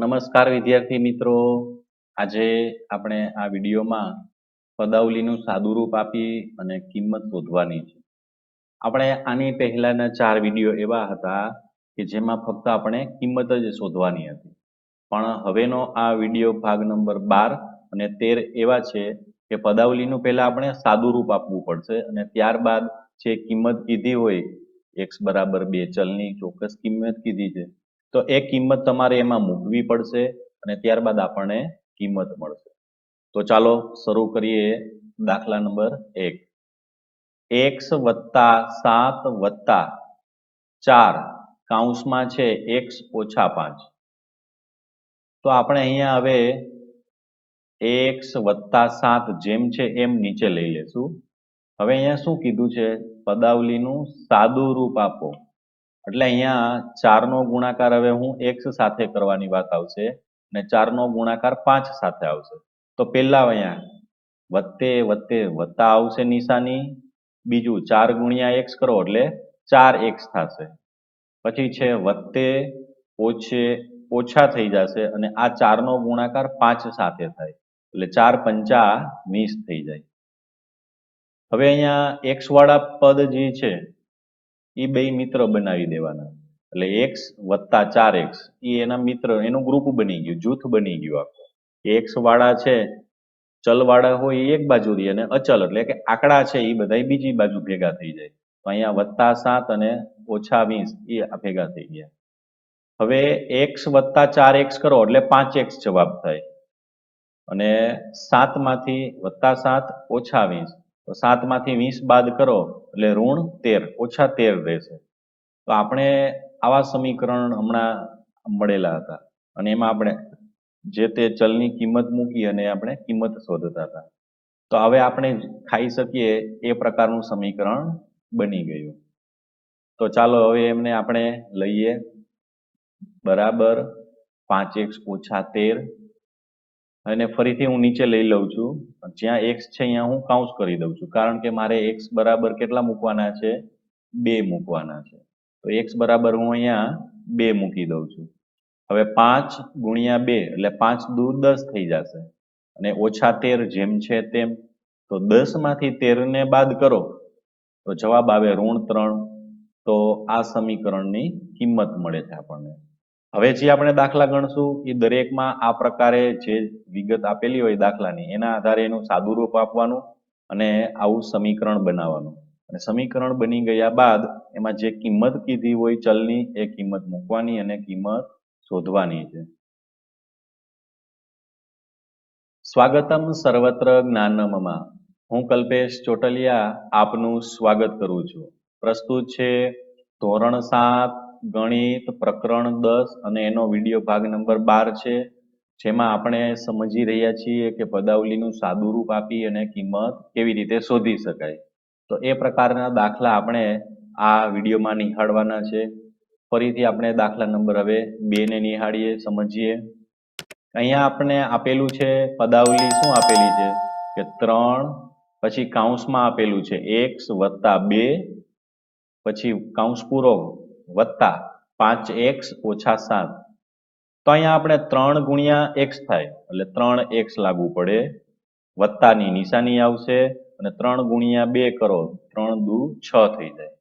નમસ્કાર વિદ્યાર્થી મિત્રો. આજે આપણે આ વિડીયોમાં પદાવલીનું સાદુરૂપ આપી અને કિંમત શોધવાની છે. આપણે આની પહેલાના ચાર વીડિયો એવા હતા કે જેમાં ફક્ત આપણે કિંમત જ શોધવાની હતી. પણ હવેનો આ વીડિયો ભાગ નંબર બાર અને તેર એવા છે કે પદાવલીનું પહેલા આપણે સાદુરૂપ આપવું પડશે અને ત્યારબાદ જે કિંમત કીધી હોય એક્સ બરાબર બે ચલની ચોક્કસ કિંમત કીધી છે. તો એ કિંમત તમારે એમાં મૂકવી પડશે અને ત્યારબાદ આપણને કિંમત મળશે. તો ચાલો શરૂ કરીએ દાખલા નંબર એક. એક્સ વત્તા સાત વત્તા ચાર કાઉન્સમાં છે એક્સ ઓછા પાંચ. તો આપણે અહીંયા હવે એક્સ વત્તા સાત જેમ છે એમ નીચે લઈ લેશું. હવે અહીંયા શું કીધું છે? પદાવલીનું સાદું રૂપ આપો. એટલે અહીંયા ચારનો ગુણાકાર હવે હું એક્સ સાથે કરવાની વાત આવશે અને ચારનો ગુણાકાર પાંચ સાથે આવશે. તો પહેલા અહીંયા વત્તે વત્તે વત્તા આવશે નિશાની, બીજું ચાર ગુણ્યા એક્સ કરો એટલે ચાર એક્સ થશે. પછી છે વત્તે ઓછે ઓછા થઈ જશે અને આ ચારનો ગુણાકાર પાંચ સાથે થાય. એટલે ચાર પંચા વીસ થઈ જાય. હવે અહીંયા એક્સ વાળા પદ જે છે એ બે મિત્ર બનાવી દેવાના. એટલે એક્સ વત્તા ચાર એક્સ એ એના મિત્ર, એનું ગ્રુપ બની ગયું, જૂથ બની ગયું આખું. એક્સ વાળા છે, ચલ વાળા હોય એ એક બાજુ રહી અને અચલ, એટલે કે આંકડા છે એ બધા બીજી બાજુ ભેગા થઈ જાય. તો અહીંયા વત્તા સાત અને ઓછા વીસ એ ભેગા થઈ ગયા. હવે એક્સ વત્તા ચાર એક્સ કરો, એટલે પાંચ એક્સ જવાબ થાય. અને સાતમાંથી વત્તા સાત ઓછા વીસ. તો સાતમાંથી વીસ બાદ કરો એટલે ઋણ તેર, ઓછા તેર રહેશે. તો આપણે આવા સમીકરણ હમણાં મળેલા હતા અને એમાં આપણે જે તે ચલની કિંમત મૂકી અને આપણે કિંમત શોધતા હતા. તો હવે આપણે ખાઈ શકીએ એ પ્રકારનું સમીકરણ બની ગયું. તો ચાલો હવે એમને આપણે લઈએ. બરાબર પાંચ એક્સ ઓછા તેર અને ફરીથી હું નીચે લઈ લઉં છું. જ્યાં એક્સ છે અહીંયા હું કાઉન્સ કરી દઉં છું. કારણ કે મારે એક્સ બરાબર કેટલા મૂકવાના છે? બે મૂકવાના છે. તો એક્સ બરાબર હું અહીંયા બે મૂકી દઉં છું. હવે પાંચ ગુણ્યા બે એટલે પાંચ દૂર દસ થઈ જશે. અને ઓછા તેર જેમ છે તેમ. તો દસમાંથી તેર બાદ કરો. તો જવાબ આવે ઋણ ત્રણ. તો આ સમીકરણની કિંમત મળે છે આપણને. હવે જે આપણે દાખલા ગણશું એ દરેકમાં આ પ્રકારે જે વિગત આપેલી હોય દાખલાની, એના આધારે એનું સાદુરૂપ આપવાનું અને આવું સમીકરણ બનાવવાનું. અને સમીકરણ બની ગયા બાદ એમાં જે કિંમત કીધી હોય ચલની, એ કિંમત મૂકવાની અને કિંમત શોધવાની છે. સ્વાગતમ સર્વત્ર જ્ઞાનમમાં. હું કલ્પેશ ચોટલિયા આપનું સ્વાગત કરું છું. પ્રસ્તુત છે ધોરણ સાત ગણિત, પ્રકરણ દસ અને એનો વીડિયો ભાગ નંબર બાર છે. જેમાં આપણે સમજી રહ્યા છીએ કે પદાવલીનું સાદુરૂપ આપી અને કિંમત કેવી રીતે શોધી શકાય. તો એ પ્રકારના દાખલા આપણે આ વિડીયોમાં નિહાળવાના છે. ફરીથી આપણે દાખલા નંબર હવે બે ને નિહાળીએ, સમજીએ. અહીંયા આપણે આપેલું છે, પદાવલી શું આપેલી છે? કે ત્રણ, પછી કાઉન્સમાં આપેલું છે, એક્સ વત્તા બે, પછી કાઉન્સ પૂરો વત્તા પાંચ એક્સ ઓછા સાત. તો અહીંયા આપણે ત્રણ ગુણ્યા એક્સ થાય, એટલે ત્રણ એક્સ લાગુ પડે. વત્તાની નિશાની આવશે અને ત્રણ ગુણ્યા બે કરો, ત્રણ દુ છ થઈ જાય.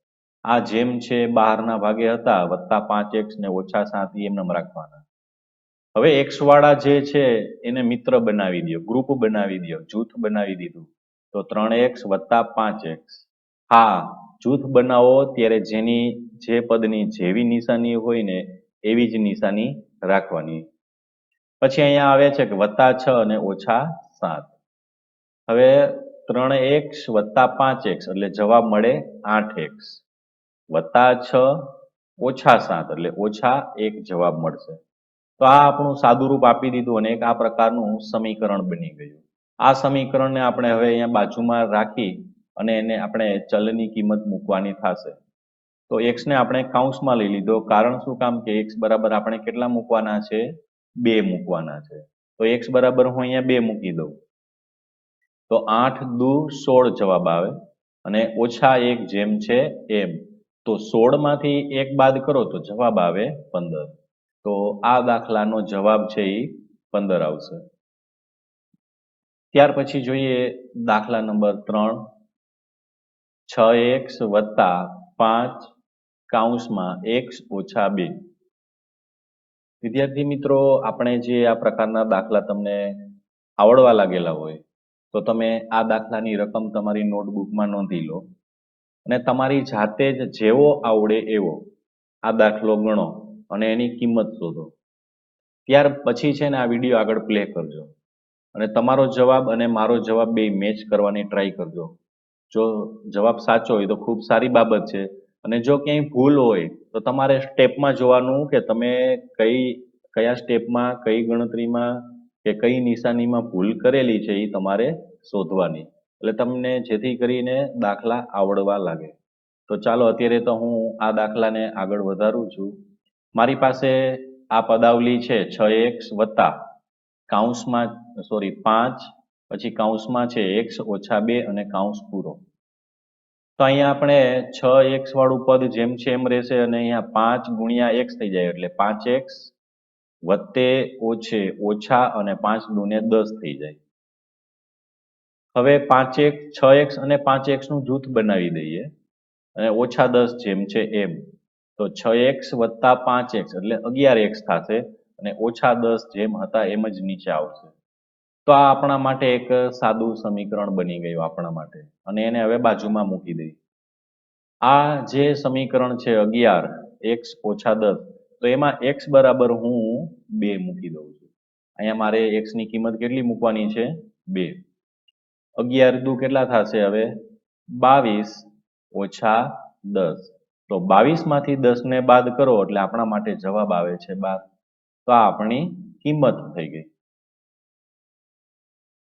આ જેમ છે બહારના ભાગે હતા, વત્તા પાંચ એક્સ ને ઓછા સાત એમને રાખવાના. હવે એક્સ વાળા જે છે એને મિત્ર બનાવી દો ગ્રુપ બનાવી દો જૂથ બનાવી દીધું. તો ત્રણ એક્સ વત્તા પાંચ એક્સ. હા, જૂથ બનાવો ત્યારે જેની જે પદની જેવી નિશાની હોય ને એવી જ નિશાની રાખવાની. પછી અહીંયા આવે છે કે વત્તા છ અને ઓછા સાત. હવે ત્રણ એક્સ વત્તા પાંચ એક્સ એટલે જવાબ મળે આઠ એક્સ. વત્તા છ ઓછા સાત એટલે ઓછા એક જવાબ મળશે. તો આ આપણું સાદુરૂપ આપી દીધું અને એક આ પ્રકારનું સમીકરણ બની ગયું. આ સમીકરણને આપણે હવે અહીંયા બાજુમાં રાખી અને એને આપણે ચલની કિંમત મૂકવાની થશે. તો એક્સ ને આપણે કાઉન્સમાં લઈ લીધો. કારણ શું? કામ કે એક્સ બરાબર આપણે કેટલા મૂકવાના છે? બે મૂકવાના છે. તો એક્સ બરાબર હું અહીંયા બે મૂકી દઉં. તો આઠ દુ સોળ જવાબ આવે અને ઓછા એક જેમ છે એમ. તો સોળમાંથી એક બાદ કરો તો જવાબ આવે પંદર. તો આ દાખલાનો જવાબ છે એ પંદર આવશે. ત્યાર પછી જોઈએ દાખલા નંબર ત્રણ. છ એક્સ વત્તા પાંચ કાઉન્સમાં એક્સ ઓછા બે. વિદ્યાર્થી મિત્રો, આપણે જે આ પ્રકારના દાખલા તમને આવડવા લાગેલા હોય, તો તમે આ દાખલાની રકમ તમારી નોટબુકમાં નોંધી લો. અને તમારી જાતે જ જેવો આવડે એવો આ દાખલો ગણો અને એની કિંમત શોધો. ત્યાર પછી છે ને આ વીડિયો આગળ પ્લે કરજો. અને તમારો જવાબ અને મારો જવાબ બે મેચ કરવાની ટ્રાય કરજો. જો જવાબ સાચો હોય તો ખૂબ સારી બાબત છે. અને જો ક્યાંય ભૂલ હોય, તો તમારે સ્ટેપમાં જોવાનું કે તમે કઈ, કયા સ્ટેપમાં, કઈ ગણતરીમાં કે કઈ નિશાનીમાં ભૂલ કરેલી છે એ તમારે શોધવાની. એટલે તમને જેથી કરીને દાખલા આવડવા લાગે. તો ચાલો અત્યારે તો હું આ દાખલાને આગળ વધારું છું. મારી પાસે આ પદાવલી છે છ એક્સ વત્તા કાઉન્સમાં, સોરી, પાંચ, પછી કાઉન્સમાં છે એક્સ ઓછા બે અને કાઉન્સ પૂરો. તો અહીંયા આપણે છ એક્સ વાળું પદ જેમ છે એમ રહેશે અને અહીંયા પાંચ ગુણ્યા એક્સ થઈ જાય એટલે પાંચ એક્સ વત્તે ઓછે ઓછા અને પાંચ દુને દસ થઈ જાય. હવે પાંચ એક, છ એક્સ અને પાંચ એક્સનું જૂથ બનાવી દઈએ. અને ઓછા દસ જેમ છે એમ. તો છ એક્સ વત્તા પાંચ એક્સ એટલે અગિયાર એક્સ થશે અને ઓછા દસ જેમ હતા એમ જ નીચે આવશે. તો આ આપણા માટે એક સાદું સમીકરણ બની ગયું આપણા માટે. અને એને હવે બાજુમાં મૂકી દઈએ. આ જે સમીકરણ છે અગિયાર એક્સ ઓછા દસ, તો એમાં એક્સ બરાબર હું બે મૂકી દઉં છું. અહીંયા મારે એક્સની કિંમત કેટલી મૂકવાની છે? બે. અગિયાર દુ કેટલા થશે હવે? બાવીસ ઓછા દસ. તો બાવીસમાંથી દસ ને બાદ કરો એટલે આપણા માટે જવાબ આવે છે બાર. તો આ આપણી કિંમત થઈ ગઈ.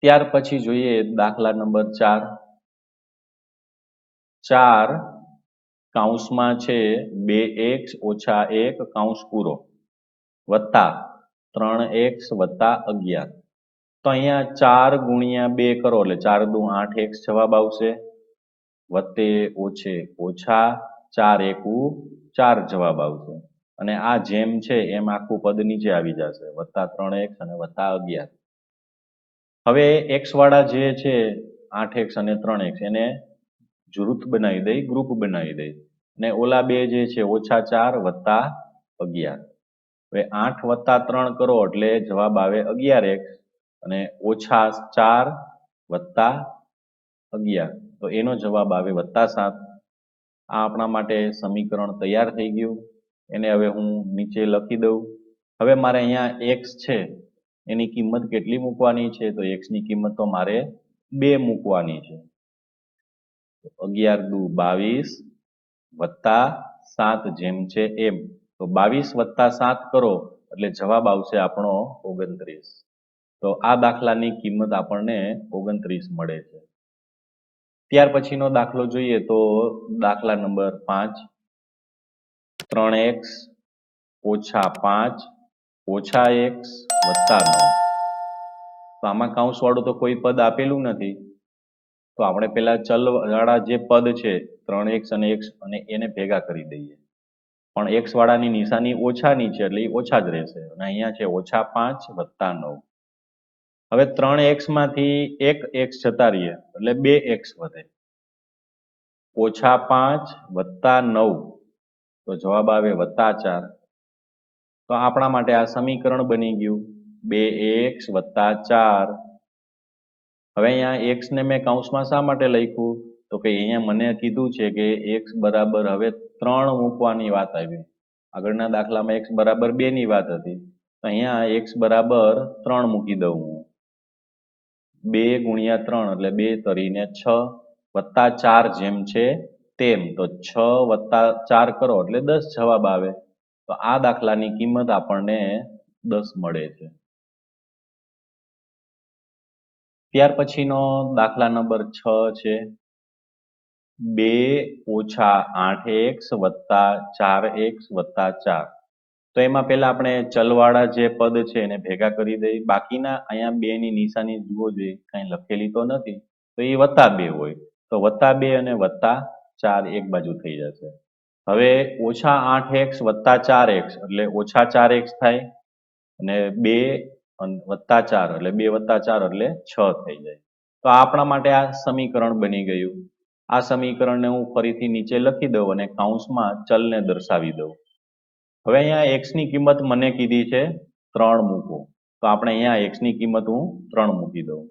ત્યાર પછી જોઈએ દાખલા નંબર ચાર. ચાર કાઉસમાં છે બે એક્સ ઓછા એક કાઉસ પૂરો. વત્તા ત્રણ એક્સ વત્તા અગિયાર. તો અહીંયા ચાર ગુણ્યા બે કરો એટલે ચાર દુ આઠ એક્સ જવાબ આવશે. વત્તે ઓછે ઓછા ચાર એકુ ચાર જવાબ આવશે. અને આ જેમ છે એમ આખું પદ નીચે આવી જશે. વત્તા ત્રણ એક્સ અને વત્તા અગિયાર. હવે એક્સ વાળા જે છે, આઠ એક્સ અને ત્રણ એક્સ એને જૂથ બનાવી દઈ ગ્રુપ બનાવી દઈ. અને ઓલા બે જે છે, ઓછા ચાર વત્તા અગિયાર. હવે આઠ વત્તા ત્રણ કરો એટલે જવાબ આવે અગિયાર એક્સ અને ઓછા ચાર વત્તા અગિયાર. તો એનો જવાબ આવે વત્તા સાત. આ આપણા માટે સમીકરણ તૈયાર થઈ ગયું. એને હવે હું નીચે લખી દઉં. હવે મારે અહીંયા એક્સ છે. એની કિંમત કેટલી મૂકવાની છે? તો એક્સની કિંમત તો મારે બે મૂકવાની છે. અગિયાર દુ બાવીસ વત્તા સાત જેમ છે એમ. તો બાવીસ વત્તા સાત કરો, એટલે જવાબ આવશે આપણો ઓગણત્રીસ. તો આ દાખલાની કિંમત આપણને ઓગણત્રીસ મળે છે. ત્યાર પછીનો દાખલો જોઈએ તો દાખલા નંબર પાંચ. ત્રણ એક્સ ઓછા પાંચ ઓછા એક્સ વત્તા નવ. તો આમાં કાઉન્સ તો કોઈ પદ આપેલું નથી. તો આપણે પેલા ચલ જે પદ છે, ત્રણ એક્સ અને એક્સ, અને એને ભેગા કરી દઈએ. પણ એક્સ વાળાની નિશાની ઓછાની છે, એટલે ઓછા જ રહેશે. અને અહીંયા છે ઓછા પાંચ વત્તા નવ. હવે ત્રણ એક્સમાંથી એક એક્સ જતા રહીએ, એટલે બે એક્સ વધે. ઓછા પાંચ વત્તા નવ. તો જવાબ આવે વત્તા ચાર. તો આપણા માટે આ સમીકરણ બની ગયું. બે એક્સ વત્તા ચાર. હવે અહીંયા એક્સ ને મેં કૌંસમાં શા માટે લખ્યું? તો કે અહીંયા મને કીધું છે કે એક્સ બરાબર હવે ત્રણ મૂકવાની વાત આવી. આગળના દાખલામાં એક્સ બરાબર બે ની વાત હતી. તો અહીંયા એક્સ બરાબર ત્રણ મૂકી દઉં હું. બે ગુણ્યા ત્રણ એટલે બે તરીને છ વત્તા ચાર જેમ છે તેમ. તો છ વત્તા ચાર કરો એટલે દસ જવાબ આવે. તો આ દાખલાની કિંમત આપણને દસ મળે છે. ત્યાર પછીનો દાખલા નંબર છ છે. બે ઓછા આઠ એક્સ વત્તા ચાર એક્સ વત્તા ચાર. તો એમાં પહેલા આપણે ચલવાળા જે પદ છે એને ભેગા કરી દઈએ બાકીના અહીંયા બે ની નિશાની જુઓ જોઈએ કઈ લખેલી તો નથી. તો એ વત્તા બે હોય. તો વત્તા બે અને વત્તા ચાર એક બાજુ થઈ જશે. હવે ઓછા આઠ એક્સ વત્તા ચાર એક્સ એટલે ઓછા ચાર એક્સ થાય અને બે વત્તા ચાર, એટલે બે વત્તા ચાર, એટલે છ થઈ જાય. તો આપણા માટે આ સમીકરણ બની ગયું. આ સમીકરણને હું ફરીથી નીચે લખી દઉં અને કાઉન્સમાં ચલને દર્શાવી દઉં. હવે અહીંયા એક્સની કિંમત મને કીધી છે ત્રણ મૂકો. તો આપણે અહીંયા એક્સની કિંમત હું ત્રણ મૂકી દઉં.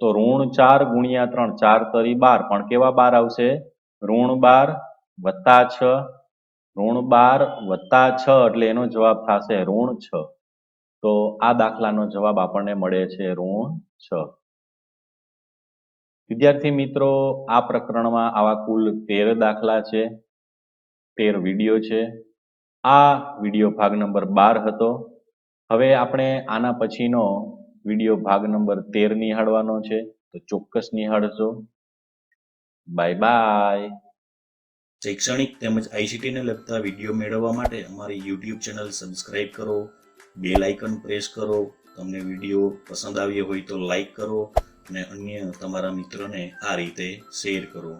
તો ઋણ ચાર ગુણ્યા ત્રણ, ચાર તરી બાર, પણ કેવા બાર આવશે? ઋણ બાર વત્તા છ, ઋણ બાર, વત્તા છ એટલે એનો જવાબ થશે ઋણ છ. તો આ દાખલાનો જવાબ આપણને મળે છે ઋણ છ. વિદ્યાર્થી મિત્રો, આ પ્રકરણમાં આવા કુલ તેર દાખલા છે, તેર વીડિયો છે. આ વીડિયો ભાગ નંબર બાર હતો. હવે આપણે આના પછીનો વીડિયો ભાગ નંબર તેર નિહાળવાનો છે. તો ચોક્કસ નિહાળજો. Bye bye. શૈક્ષણિક તેમજ આઈસીટીને લગતા વીડિયો મેળવવા માટે અમારી યુટ્યુબ ચેનલ સબસ્ક્રાઇબ કરો બેલ આઇકન પ્રેસ કરો, તમને વીડિયો પસંદ આવ્યો હોય તો લાઈક કરો અને અન્ય તમારા મિત્રોને આ રીતે શેર કરો.